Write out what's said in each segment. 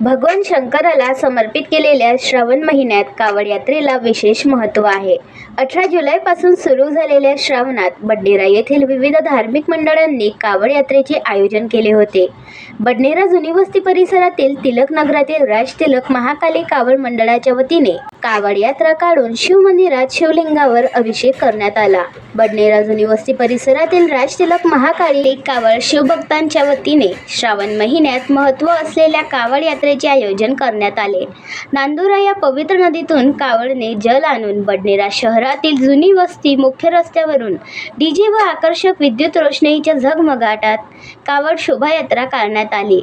भगवान शंकराला समर्पित केलेल्या श्रावण महिन्यात कावड यात्रेला विशेष महत्त्व आहे. अठरा जुलैपासून सुरू झालेल्या श्रावणात बडनेरा येथील विविध धार्मिक मंडळांनी कावड यात्रेचे आयोजन केले होते. बडनेरा जुनी वस्ती परिसरातील तिलक नगरातील राज तिलक महाकाली कावड मंडळाच्या वतीने कावड यात्रा काढून शिवमंदिरात शिवलिंगावर अभिषेक करण्यात आला. बडनेरा जुनी वस्ती परिसरातील राज तिलक महाकाली कावड शिवभक्तांच्या वतीने श्रावण महिन्यात महत्त्व असलेल्या कावड यात्रेचे आयोजन करण्यात आले. नांदुरा या पवित्र नदीतून कावडने जल आणून बडनेरा शहरातील जुनी वस्ती मुख्य रस्त्यावरून डीजे व आकर्षक विद्युत रोषणाईच्या झगमगाटात कावड शोभायात्रा काढ काढण्यात आली.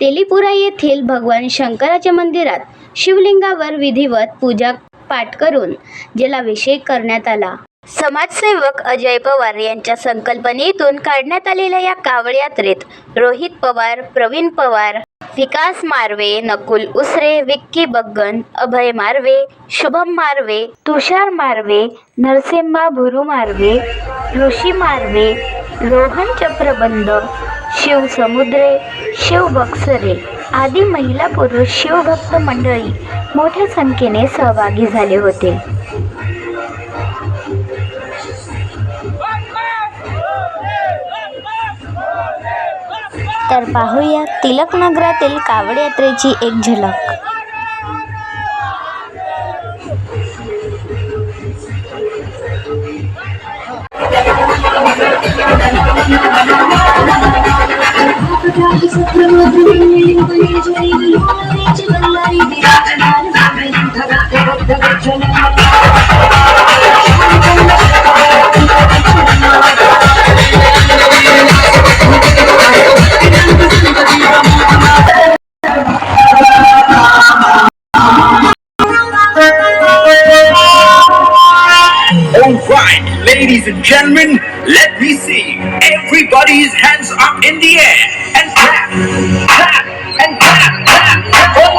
तेलीपुरा येथील भगवान शंकराच्या मंदिरात शिवलिंगावर विधिवत पूजा पाठ करून जलाभिषेक करण्यात आला. समाजसेवक अजय पवार यांच्या संकल्पनेतून काढण्यात आलेल्या या कावड यात्रेत रोहित पवार प्रवीण पवार विकास मार्वे नकुल उसरे विक्की बग्गन अभय मार्वे शुभम मार्वे तुषार मार्वे नरसिम्हा भुरू मार्वे ऋषी मार्वे रोहन चक्रबंध शिव समुद्रे शिव बक्सरे आदी महिला पुरुष शिवभक्त मंडळी मोठ्या संख्येने सहभागी झाले होते. तर पाहूया तिलक नगरातील कावड यात्रेची एक झलक. Ladies and gentlemen, let me see everybody's hands up in the air and clap, clap, and clap, clap. Oh,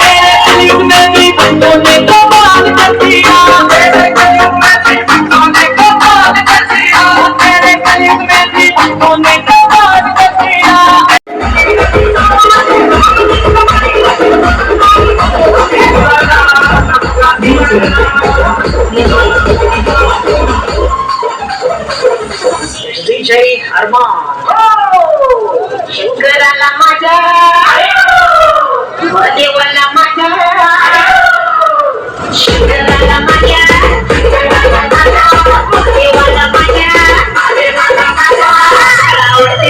विजय हरमान शंकराला माझ्या. देवाला माझ्या. शंकराला माझ्या. देवाला माझ्या. आवडते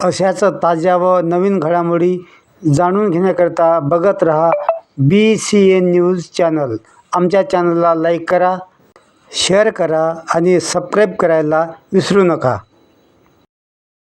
अशाच ताज्या व नवीन घडामोडी जाणून घेण्याकरता बघत रहा B C N news channel आमच्या चॅनलला लाईक करा शेअर करा आणि सबस्क्राईब करायला विसरू नका.